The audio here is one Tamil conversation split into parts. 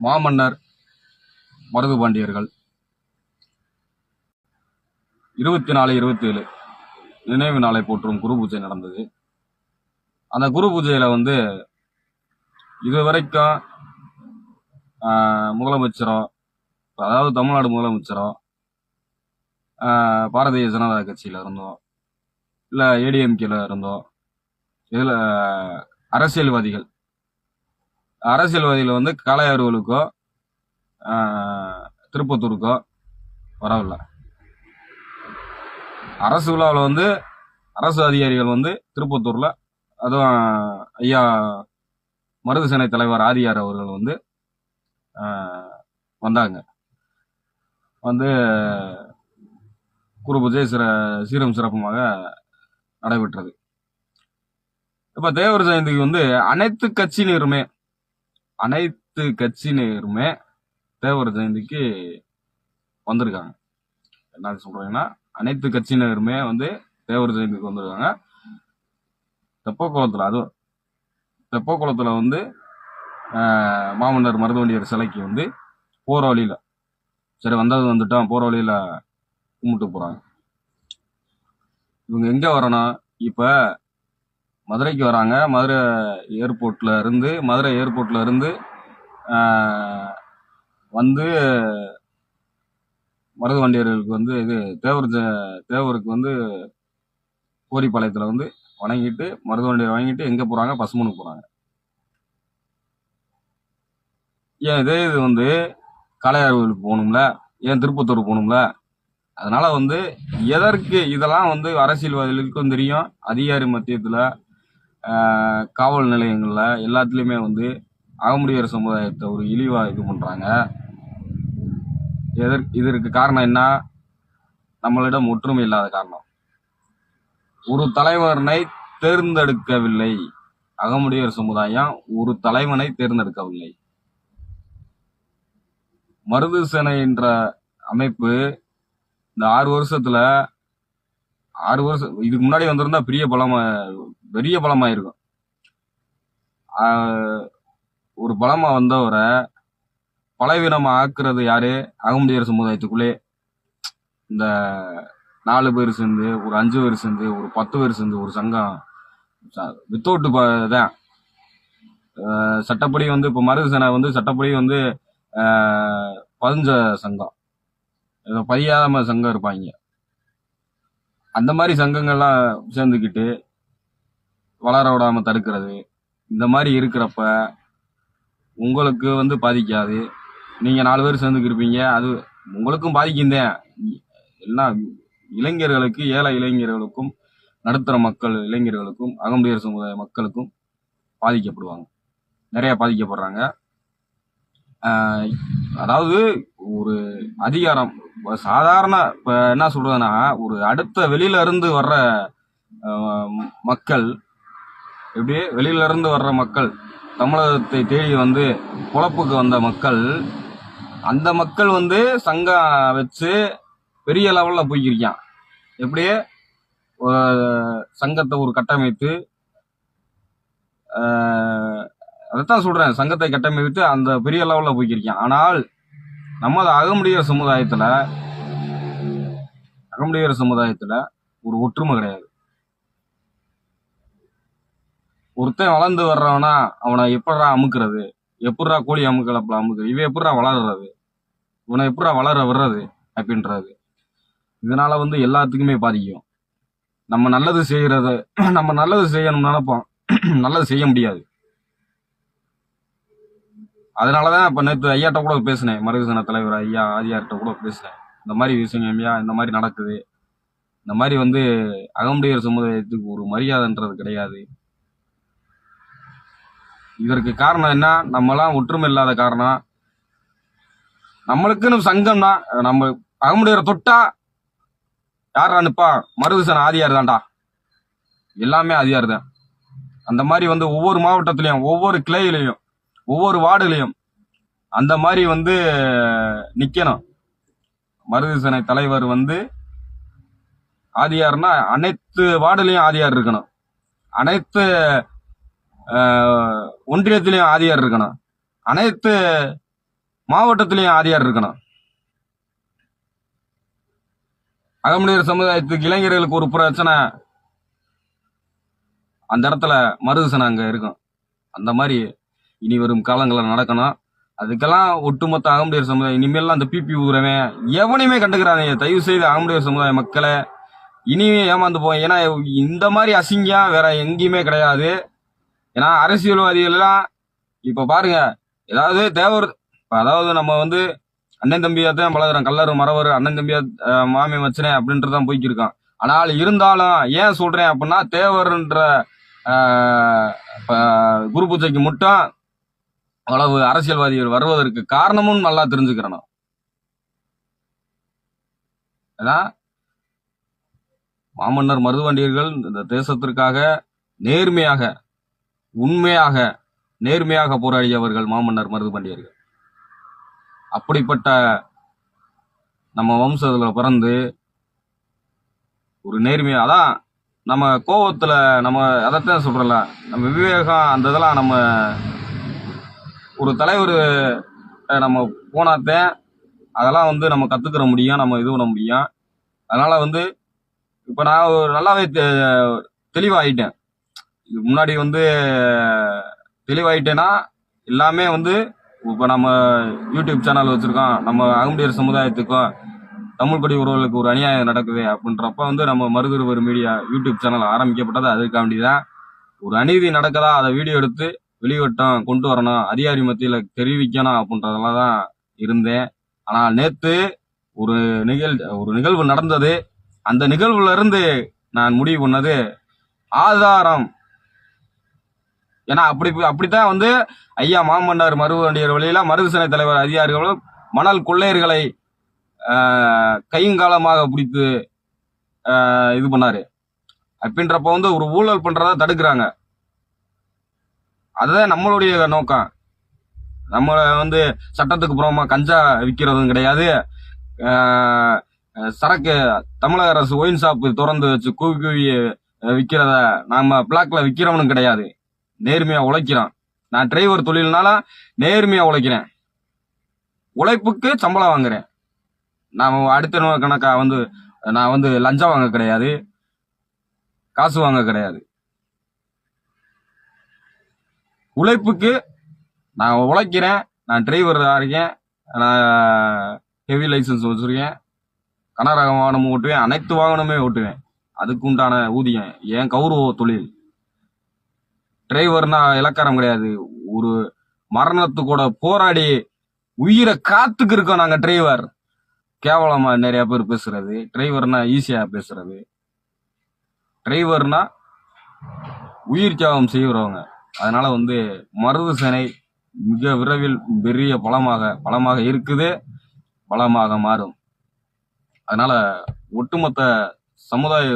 மாமன்னர் மருது பாண்டியர்கள். இருபத்தி நாலு இருபத்தி ஏழு நினைவு நாளை போற்றும் குரு பூஜை நடந்தது. அந்த குரு பூஜையில் வந்து இதுவரைக்கும் முதலமைச்சரோ அதாவது தமிழ்நாடு முதலமைச்சரோ பாரதிய ஜனதா கட்சியில் இருந்தோ இல்லை ஏடிஎம்கேல இருந்தோ இதில் அரசியல்வாதிகள் அரசியல்வாதிகள் வந்து காளையாறுகளுக்கோ திருப்பத்தூருக்கோ வரவில்லை. அரசு விழாவில் வந்து அரசு அதிகாரிகள் வந்து திருப்பத்தூரில் அதுவும் ஐயா மருது சேனை தலைவர் ஆதியார் அவர்கள் வந்து வந்தாங்க. வந்து குரு பூஜை சிற சீரம் சிறப்புமாக நடைபெற்றது. இப்போ தேவர் ஜெயந்திக்கு வந்து அனைத்து கட்சியினருமே அனைத்து கட்சியினருமே தேவர் ஜெயந்திக்கு வந்திருக்காங்க. என்ன சொல்றீங்கன்னா அனைத்து கட்சியினருமே வந்து தேவர் ஜெயந்திக்கு வந்திருக்காங்க. தெப்பக்குளத்தில் அதுவும் தெப்பக்குளத்தில் வந்து மாமன்னர் மருதவண்டியர் சிலைக்கு வந்து போகிற வழியில் சரி வந்தது வந்துட்டோம் போகிற வழியில் கும்பிட்டு போகிறாங்க இவங்க எங்கே வரணும் இப்போ மதுரைக்கு வராங்க. மதுரை ஏர்போர்ட்டில் இருந்து மதுரை ஏர்போர்ட்டில் இருந்து வந்து மருது வண்டியர்களுக்கு வந்து இது தேவர் தேவருக்கு வந்து கோரிப்பாளையத்தில் வந்து வணங்கிட்டு மருதுவண்டியர் வாங்கிட்டு எங்கே போகிறாங்க பசுமனுக்கு போகிறாங்க ஏன் இதே இது வந்து காளையார்கோவிலுக்கு போகணும்ல? ஏன் திருப்பத்தூர் போகணும்ல? அதனால் வந்து எதற்கு இதெல்லாம் வந்து அரசியல்வாதிகளுக்கும் தெரியும். அதிகாரி மத்தியத்தில் காவல் நிலையங்களில் எல்லாத்துலேயுமே வந்து அகமுடியர் சமுதாயத்தை ஒரு இழிவாக இது பண்ணுறாங்க எதற்கு இதற்கு காரணம் என்ன? நம்மளிடம் ஒற்றுமை இல்லாத காரணம். ஒரு தலைவனை தேர்ந்தெடுக்கவில்லை. அகமுடையர் சமுதாயம் ஒரு தலைவனை தேர்ந்தெடுக்கவில்லை. மருது சேனை என்ற அமைப்பு இந்த ஆறு வருஷத்துல ஆறு வருஷம் இதுக்கு முன்னாடி வந்திருந்தா பெரிய பலமா பெரிய பலமா இருக்கும் ஆஹ் ஒரு பலமா வந்தவரை பலவீனமா ஆக்குறது யாரு? அகமுடையர் சமுதாயத்துக்குள்ளே இந்த நாலு பேர் சேர்ந்து ஒரு அஞ்சு பேர் சேர்ந்து ஒரு பத்து பேர் சேர்ந்து ஒரு சங்கம். வித்தவுட் தான் சட்டப்படி வந்து இப்போ மருது சேனை வந்து சட்டப்படி வந்து பதிஞ்ச சங்கம். ஏதோ பதியாம சங்கம் இருப்பாங்க. அந்த மாதிரி சங்கங்கள்லாம் சேர்ந்துக்கிட்டு வளர விடாம தடுக்கிறது. இந்த மாதிரி இருக்கிறப்ப உங்களுக்கு வந்து பாதிக்காது. நீங்கள் நாலு பேர் சேர்ந்துக்கிருப்பீங்க அது உங்களுக்கும் பாதிக்குந்தேன் எல்லாம் இளைஞர்களுக்கு ஏழை இளைஞர்களுக்கும் நடுத்தர மக்கள் இளைஞர்களுக்கும் அகமுடையர் சமுதாய மக்களுக்கும் பாதிக்கப்படுவாங்க. நிறையா பாதிக்கப்படுறாங்க. அதாவது ஒரு அதிகாரம் சாதாரண இப்போ என்ன சொல்கிறதுன்னா ஒரு அடுத்த வெளியில இருந்து வர்ற மக்கள் எப்படி வெளியில இருந்து வர்ற மக்கள் தமிழகத்தை தேடி வந்து பொழப்புக்கு வந்த மக்கள் அந்த மக்கள் வந்து சங்கம் வச்சு பெரிய லெவலில் போய்க்கிருக்கான். எப்படியே சங்கத்தை ஒரு கட்டமைத்து அதைத்தான் சொல்கிறேன் சங்கத்தை கட்டமைத்து அந்த பெரிய லெவலில் போய்க்கிருக்கான். ஆனால் நமது அகமுடியர் சமுதாயத்தில் அகமுடியர் சமுதாயத்தில் ஒரு ஒற்றுமை கிடையாது. ஒருத்தன் வளர்ந்து வர்றவனா அவனை எப்படா அமுக்குறது? எப்படா கோழி அமுக்கலப்பல அமுக்குறது? இவன் எப்படா வளர்றது? இவனை எப்படா வளர விடுறது அப்படின்றது. இதனால வந்து எல்லாத்துக்குமே பாதிக்கும். நம்ம நல்லது செய்கிறத நம்ம நல்லது செய்யணும்னு நினைப்போம். நல்லது செய்ய முடியாது. அதனாலதான் இப்ப நேற்று ஐயாட்ட கூட பேசினேன். மருதுசன தலைவர் ஐயா ஆதியார்கிட்ட கூட பேசினேன். இந்த மாதிரி விஷயம் ஐயா இந்த மாதிரி நடக்குது. இந்த மாதிரி வந்து அகமுடையர் சமுதாயத்துக்கு ஒரு மரியாதைன்றது கிடையாது. இதற்கு காரணம் என்ன? நம்மலாம் ஒற்றுமை இல்லாத காரணம். நம்மளுக்குன்னு சங்கம் தான் நம்ம அகமுடையரை தொட்டா யார் அனுப்பா மருதுசன் ஆதியார் தான்டா. எல்லாமே ஆதியார் தான். அந்த மாதிரி வந்து ஒவ்வொரு மாவட்டத்திலையும் ஒவ்வொரு கிளையிலையும் ஒவ்வொரு வார்டுலையும் அந்த மாதிரி வந்து நிற்கணும் மருதுசனை தலைவர் வந்து ஆதியார்னா அனைத்து வார்டுலையும் ஆதியார் இருக்கணும். அனைத்து ஒன்றியத்திலையும் ஆதியார் இருக்கணும். அனைத்து மாவட்டத்திலையும் ஆதியார் இருக்கணும். அகமுடையர் சமுதாயத்துக்கு இளைஞர்களுக்கு ஒரு பிரச்சனை. அந்த இடத்துல மருதுசனம் அங்கே இருக்கும். அந்த மாதிரி இனி வரும் காலங்களில் நடக்கணும். அதுக்கெல்லாம் ஒட்டுமொத்த அகமுடையர் சமுதாயம் இனிமேல்லாம் அந்த பிபி ஊரவன் எவனையுமே கண்டுக்கிறாங்க தயவு செய்து அகமுடையர் சமுதாய மக்களை இனிமே ஏமாந்து போவோம் ஏன்னா இந்த மாதிரி அசிங்கம் வேற எங்கேயுமே கிடையாது. ஏன்னா அரசியல்வாதிகள் எல்லாம் இப்ப பாருங்க ஏதாவது தேவர் அதாவது நம்ம வந்து அண்ணன் தம்பியா தான் பழகுறோம். கல்லர் மறவர் அண்ணன் தம்பியா மாமி மச்சனே அப்படின்றதான் போய்க்கிருக்கான். ஆனால் இருந்தாலும் ஏன் சொல்றேன் அப்படின்னா தேவர்ன்ற குரு பூஜைக்கு மட்டும் அவ்வளவு அரசியல்வாதிகள் வருவதற்கு காரணமும் நல்லா தெரிஞ்சுக்கிறணும். ஏன்னா மாமன்னர் மருதுவண்டியர்கள் இந்த தேசத்திற்காக நேர்மையாக உண்மையாக நேர்மையாக போராடியவர்கள் மாமன்னர் மருதுவண்டியர்கள் அப்படிப்பட்ட நம்ம வம்சத்தில் பிறந்து ஒரு நேர்மையாக அதான் நம்ம கோவத்தில் நம்ம அதைத்தான் சொல்கிறல நம்ம விவேகம் அந்த இதெல்லாம் நம்ம ஒரு தலைவர் நம்ம போனாத்தே அதெல்லாம் வந்து நம்ம கற்றுக்கிற முடியும் நம்ம இது பண்ண முடியும். அதனால் வந்து இப்போ நான் ஒரு நல்லாவே தெ- இதுக்கு முன்னாடி வந்து தெளிவாயிட்டேன்னா எல்லாமே வந்து இப்போ நம்ம யூடியூப் சேனல் வச்சுருக்கோம். நம்ம அகமுடியர் சமுதாயத்துக்கும் தமிழ் குடி உறவுகளுக்கு ஒரு அநியாயம் நடக்குது அப்படின்றப்ப வந்து நம்ம மருதுருவர் மீடியா யூடியூப் சேனல் ஆரம்பிக்கப்பட்டது அதுக்காண்டி தான் ஒரு அநீதி நடக்கதா அதை வீடியோ எடுத்து வெளிவட்டம் கொண்டு வரணும் அதிகாரி மத்தியில் தெரிவிக்கணும் அப்படின்றதெல்லாம் தான் இருந்தேன். ஆனால் நேற்று ஒரு நிகழ் ஒரு நிகழ்வு நடந்தது. அந்த நிகழ்வுலேருந்து நான் முடிவு பண்ணது ஆதாரம் ஏன்னா அப்படி அப்படித்தான் வந்து ஐயா மாமன்னார் மருவண்டியர் வழியில மருதுசனை தலைவர் அதிகாரிகளும் மணல் கொள்ளையர்களை ஆஹ், பிடித்து இது பண்ணாரு. அப்படின்றப்ப வந்து ஒரு ஊழல் பண்றதா தடுக்கிறாங்க. அதுதான் நம்மளுடைய நோக்கம். நம்ம வந்து சட்டத்துக்கு புறமா கஞ்சா விற்கிறதும் கிடையாது. சரக்கு தமிழக அரசு ஒயின் ஷாப்பு திறந்து வச்சு கூவி கூவி விற்கிறத நாம பிளாக்ல விற்கிறவனும் கிடையாது. நேர்மையா உழைக்கிறான். நான் டிரைவர் தொழில்னால நேர்மையா உழைக்கிறேன். உழைப்புக்கு சம்பளம் வாங்குறேன். நான் அடுத்த நாள் கணக்கா வந்து நான் வந்து லஞ்சம் வாங்க கிடையாது. காசு வாங்க கிடையாது. உழைப்புக்கு நான் உழைக்கிறேன். நான் டிரைவர் இருக்கேன். நான் ஹெவி லைசன்ஸ் வச்சுருக்கேன். கனரக வாகனமும் ஓட்டுவேன். அனைத்து வாகனமே ஓட்டுவேன். அதுக்கு உண்டான ஊதியம். ஏன் கௌரவ தொழில்? டிரைவர்னா இலக்காரம் கிடையாது. ஒரு மரணத்து கூட போராடி உயிரை காத்துக்கு இருக்கோம் நாங்க டிரைவர் கேவலமா நிறைய பேர் பேசுறது. டிரைவர்னா ஈஸியா பேசுறது. டிரைவர்னா உயிர் தியாகம் செய்கிறவங்க அதனால வந்து மருது சேனை மிக விரைவில் பெரிய பலமாக பலமாக இருக்குது. பலமாக மாறும். அதனால ஒட்டுமொத்த சமுதாய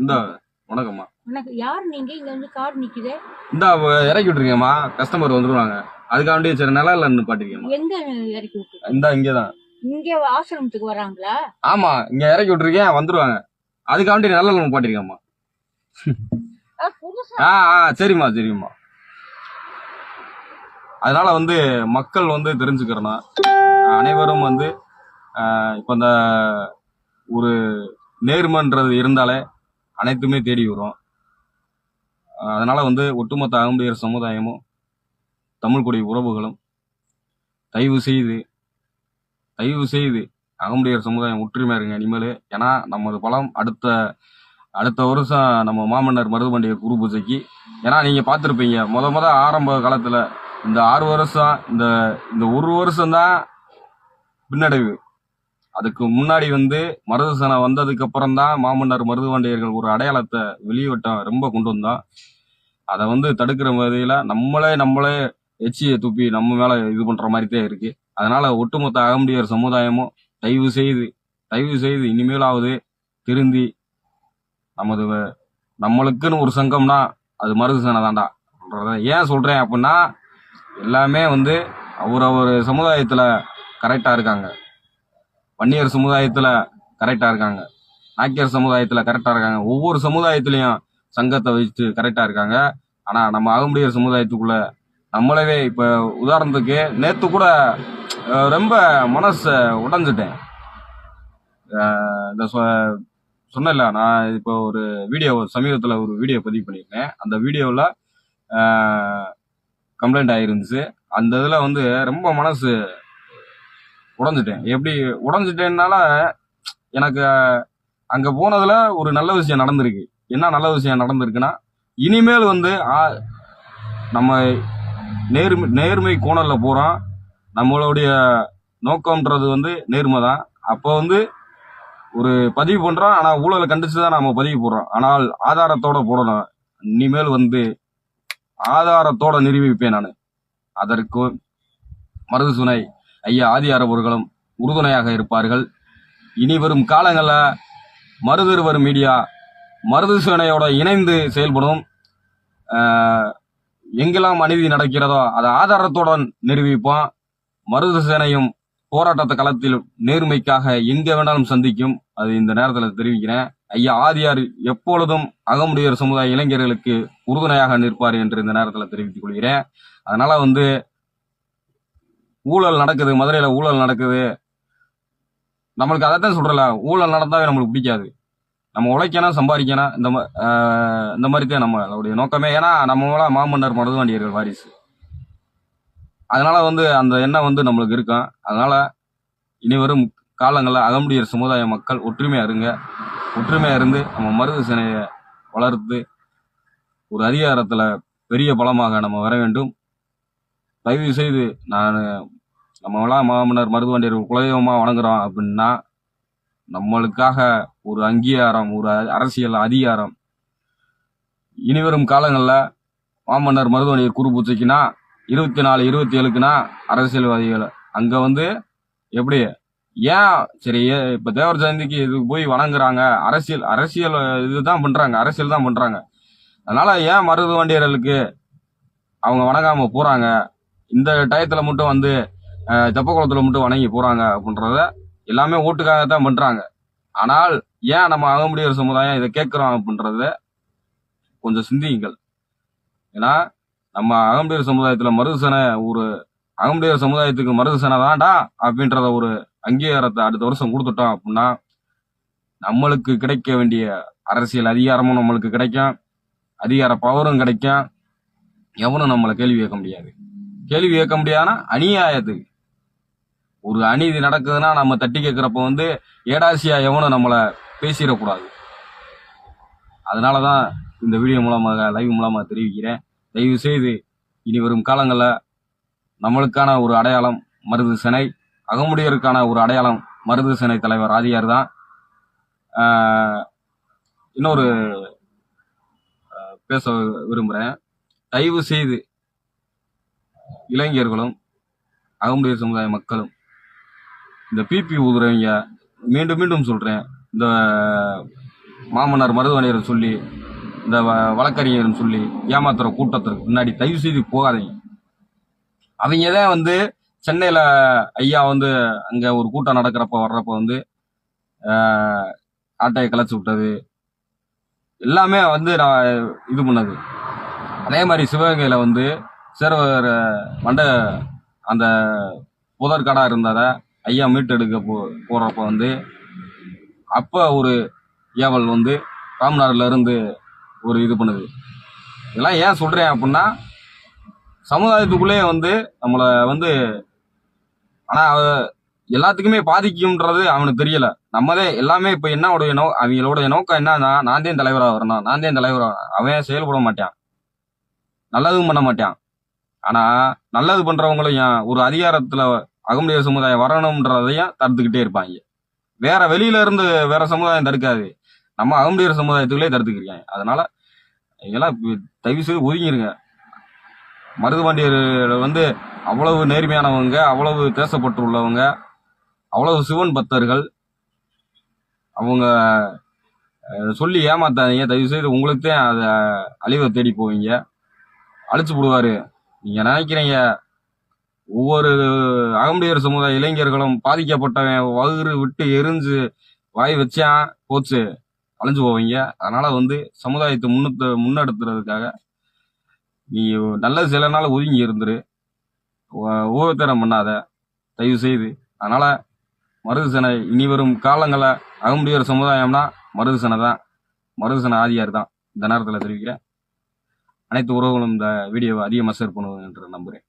இந்த வணக்கம்மா. உனக்கு யார் நீங்க? இங்க வந்து கார் நிக்குது. இந்த இறக்கி விட்டுருக்கேம்மா. கஸ்டமர் வந்துருவாங்க. அதுக்காண்டி சரி நல்லா இல்லைன்னு பாட்டிருக்கேம்மா. எங்க இறக்கி விட்டு இந்த இங்கதான். இங்க ஆசிரமத்துக்கு வராங்களா? ஆமா இங்க இறக்கி விட்டுருக்கேன் வந்துருவாங்க. அதுக்காண்டி நல்ல இல்லைன்னு பாட்டிருக்கேம்மா. ஆ, ஆ சரிம்மா சரிம்மா. அதனால வந்து மக்கள் வந்து தெரிஞ்சுக்கிறணும். அனைவரும் வந்து இப்ப இந்த ஒரு நேர்மன்றது இருந்தாலே அனைத்துமே தேடி வரும். அதனால் வந்து ஒட்டுமொத்த அகமுடையர் சமுதாயமும் தமிழ்குடி உறவுகளும் தயவு செய்து தயவு செய்து அகமுடையர் சமுதாயம் ஒற்றுமையாக இருங்க இனிமேல். ஏன்னா நமது பலம் அடுத்த அடுத்த வருஷம் நம்ம மாமன்னர் மருதுபண்டிகை குரு பூஜைக்கு. ஏன்னா நீங்கள் பார்த்துருப்பீங்க முத முத ஆரம்ப காலத்தில் இந்த ஆறு வருஷம் இந்த இந்த ஒரு வருஷம் தான் பின்னடைவு. அதுக்கு முன்னாடி வந்து மருதுசனை வந்ததுக்கு அப்புறம் தான் மாமன்னர் மருதுவண்டியர்கள் ஒரு அடையாளத்தை வெளிவட்டம் ரொம்ப கொண்டு வந்தோம் அதை வந்து தடுக்கிற வகையில நம்மளே நம்மளே எச்சியை துப்பி நம்ம மேல இது பண்ற மாதிரி தான் இருக்கு. அதனால ஒட்டுமொத்த அகமுடியர் சமுதாயமும் தயவு செய்து தயவு செய்து இனிமேலாவது திருந்தி நமது நம்மளுக்குன்னு ஒரு சங்கம்னா அது மருதுசனை தான்டா. அப்படின்றத ஏன் சொல்றேன் அப்படின்னா எல்லாமே வந்து அவரவர் சமுதாயத்துல கரெக்டா இருக்காங்க. வன்னியர் சமுதாயத்தில் கரெக்டாக இருக்காங்க. நாக்கியர் சமுதாயத்தில் கரெக்டாக இருக்காங்க. ஒவ்வொரு சமுதாயத்திலையும் சங்கத்தை வச்சு கரெக்டாக இருக்காங்க. ஆனால் நம்ம அகமுடியர் சமுதாயத்துக்குள்ள நம்மளவே இப்போ உதாரணத்துக்கு நேற்று கூட ரொம்ப மனசு உடஞ்சிட்டேன். இந்த சொ- சொன்னேன்ல நான் இப்போ ஒரு வீடியோ சமீபத்தில் ஒரு வீடியோ பதிவு பண்ணியிருந்தேன் அந்த வீடியோவில் கம்ப்ளைண்ட் ஆகிருந்துச்சு அந்த இதில் வந்து ரொம்ப மனசு உடஞ்சிட்டேன். எப்படி உடஞ்சிட்டேன்னால எனக்கு அங்கே போனதுல ஒரு நல்ல விஷயம் நடந்திருக்கு. என்ன நல்ல விஷயம் நடந்திருக்குன்னா இனிமேல் வந்து ஆ- நம்ம நேர்மை நேர்மை கோணலில் போகிறோம் நம்மளுடைய நோக்கம்ன்றது வந்து நேர்மை தான். அப்போ வந்து ஒரு பதிவு பண்ணுறோம் ஆனால் ஊழலை கண்டிச்சு தான் நம்ம பதிவு போடுறோம். ஆனால் ஆதாரத்தோடு போடணும். இனிமேல் வந்து ஆதாரத்தோடு நிரூபிப்பேன் நான். அதற்கு மருது சுனை. ஐயா ஆதியார் அவர்களும் உறுதுணையாக இருப்பார்கள். இனி வரும் காலங்களில் மருதிருவர் மீடியா மருது சேனையோட இணைந்து செயல்படும். எங்கெல்லாம் அநீதி நடக்கிறதோ அதை ஆதாரத்துடன் நிரூபிப்போம். மருது சேனையும் போராட்டத்தை களத்தில் நேர்மைக்காக எங்கே வேணாலும் சந்திக்கும். அது இந்த நேரத்தில் தெரிவிக்கிறேன். ஐயா ஆதியார் எப்பொழுதும் அகமுடையர் சமுதாய இளைஞர்களுக்கு உறுதுணையாக நிற்பார் என்று இந்த நேரத்தில் தெரிவித்துக் கொள்கிறேன். அதனால வந்து ஊழல் நடக்குது மதுரையில் ஊழல் நடக்குது. நம்மளுக்கு அதைத்தான் சொல்கிறல ஊழல் நடந்தாவே நம்மளுக்கு பிடிக்காது. நம்ம உழைக்கணும் சம்பாதிக்கணும் இந்த மா- இந்த மாதிரி தான் நம்மளுடைய நோக்கமே. ஏன்னா நம்மளாம் மாமன்னர் மருதுவாண்டியர்கள் வாரிசு. அதனால வந்து அந்த எண்ணம் வந்து நம்மளுக்கு இருக்கும். அதனால இனி வரும் காலங்களில் அகமுடியர் சமுதாய மக்கள் ஒற்றுமையாக இருங்க. ஒற்றுமையாக இருந்து நம்ம மருது சேனையை வளர்த்து ஒரு அதிகாரத்தில் பெரிய பலமாக நம்ம வர வேண்டும். தயவு செய்து நான் நம்மளாம் மாமன்னர் மருதுவண்டியர் குலதெய்வமாக வணங்குறோம் அப்படின்னா நம்மளுக்காக ஒரு அங்கீகாரம் ஒரு அ- அரசியல் அதிகாரம் இனிவரும் காலங்களில் மாமன்னர் மருதுவண்டியர் குரு பூஜைக்குனா இருபத்தி நாலு இருபத்தி ஏழுக்குன்னா அரசியல்வாதிகள். அங்கே வந்து எப்படி? ஏன் சரி ஏ- தேவர் ஜெயந்திக்கு இது போய் வணங்குறாங்க. அரசியல் அரசியல் இதுதான் பண்ணுறாங்க அரசியல் தான் பண்ணுறாங்க அதனால் ஏன் மருதுவண்டியர்களுக்கு அவங்க வணங்காமல் போகிறாங்க இந்த டயத்தில் மட்டும் வந்து தெப்ப குளத்தில் மட்டும் வணங்கி போகிறாங்க அப்படின்றத எல்லாமே ஓட்டுக்காக தான் பண்ணுறாங்க ஆனால் ஏன் நம்ம அகமுடியர் சமுதாயம் இதை கேட்குறோம் அப்படின்றத கொஞ்சம் சிந்தியுங்கள். ஏன்னா நம்ம அகமுடியர் சமுதாயத்தில் மருதுசனை ஒரு அகமுடியர் சமுதாயத்துக்கு மருதுசனை தான்டா அப்படின்றத ஒரு அங்கீகாரத்தை அடுத்த வருஷம் கொடுத்துட்டோம் அப்படின்னா நம்மளுக்கு கிடைக்க வேண்டிய அரசியல் அதிகாரமும் நம்மளுக்கு கிடைக்கும். அதிகார பவரும் கிடைக்கும். எவனும் நம்மளை கேள்வி கேட்க முடியாது. கேள்வி கேட்க முடியாதுன்னா அநியாயத்துக்கு ஒரு அநீதி நடக்குதுன்னா நம்ம தட்டி கேட்குறப்ப வந்து ஏடாசியா எவனும் நம்மளை பேசிடக்கூடாது. அதனால தான் இந்த வீடியோ மூலமாக லைவ் மூலமாக தெரிவிக்கிறேன். தயவு செய்து இனி வரும் காலங்களில் நம்மளுக்கான ஒரு அடையாளம் மருது சினை அகமுடையருக்கான ஒரு அடையாளம் மருது சினை தலைவர் ஆதியார் தான். இன்னொரு பேச விரும்புகிறேன் தயவு செய்து இளைஞர்களும் அகமுடைய சமுதாய மக்களும் இந்த பிபி ஊதுறவங்க மீண்டும் மீண்டும் சொல்கிறேன் இந்த மாமன்னார் மருதுவனையர் சொல்லி இந்த வழக்கறிஞர்னு சொல்லி ஏமாத்துற கூட்டத்திற்கு முன்னாடி தயவு செய்து போகாதீங்க. அவங்க தான் வந்து சென்னையில் ஐயா வந்து அங்கே ஒரு கூட்டம் நடக்கிறப்ப வர்றப்ப வந்து ஆட்டையை கலைச்சி விட்டது. எல்லாமே வந்து நான் இது பண்ணது. அதே மாதிரி சிவகங்கையில் வந்து சேர்வர் மண்ட அந்த புதற்கடா இருந்தத ஐயா மீட்டெடுக்க போ போகிறப்ப வந்து அப்போ ஒரு ஏவல் வந்து ராம்நாடுல இருந்து ஒரு இது பண்ணுது. இதெல்லாம் ஏன் சொல்கிறேன் அப்படின்னா சமுதாயத்துக்குள்ளேயே வந்து நம்மளை வந்து ஆனால் எல்லாத்துக்குமே பாதிக்கும்ன்றது அவனுக்கு தெரியல. நம்மதே எல்லாமே இப்போ என்னோடைய நோ அவங்களோட நோக்கம் என்னன்னா நான் தான் தலைவராக வரணும் நான் தான் தலைவராக அவன் செயல்பட மாட்டான். நல்லதும் பண்ண மாட்டான். ஆனா நல்லது பண்றவங்களையும் ஒரு அதிகாரத்துல அகமுடைய சமுதாயம் வரணும்ன்றதையும் தடுத்துக்கிட்டே இருப்பாங்க. வேற வெளியில இருந்து வேற சமுதாயம் தடுக்காது. நம்ம அகமுடையர் சமுதாயத்துக்குள்ளே தடுத்துக்கிறாங்க அதனால இதெல்லாம் தயவு செய்து ஒதுங்கிருங்க. மருதுபாண்டியர் வந்து அவ்வளவு நேர்மையானவங்க அவ்வளவு தேசப்பட்டு உள்ளவங்க அவ்வளவு சிவன் பக்தர்கள். அவங்க சொல்லி ஏமாத்தாதீங்க. தயவு செய்து உங்களுக்கு தான் அதை அழிவை தேடி போவீங்க. அழிச்சு விடுவாரு நீங்க நினைக்கிறீங்க ஒவ்வொரு அகமுடையர் சமுதாய இளைஞர்களும் பாதிக்கப்பட்டவன் வகுறு விட்டு எரிஞ்சு வாய் வச்சான் போச்சு அழிஞ்சு போவீங்க. அதனால வந்து சமுதாயத்தை முன்னு முன்னெடுத்துறதுக்காக நீ நல்ல சில நாள் ஒதுங்கி இருந்துரு. ஊ- பண்ணாத. தயவு செய்து. அதனால மருதுசனை இனி வரும் காலங்களில் அகமுடியோர் சமுதாயம்னா மருதுசனை தான் மருதுசனை ஆதியார் தான். இந்த நேரத்தில் தெரிவிக்கிறேன். அனைத்து உறவுகளும் இந்த வீடியோவை அதிகமாக ஷேர் பண்ணுவாங்க என்று நம்புகிறேன்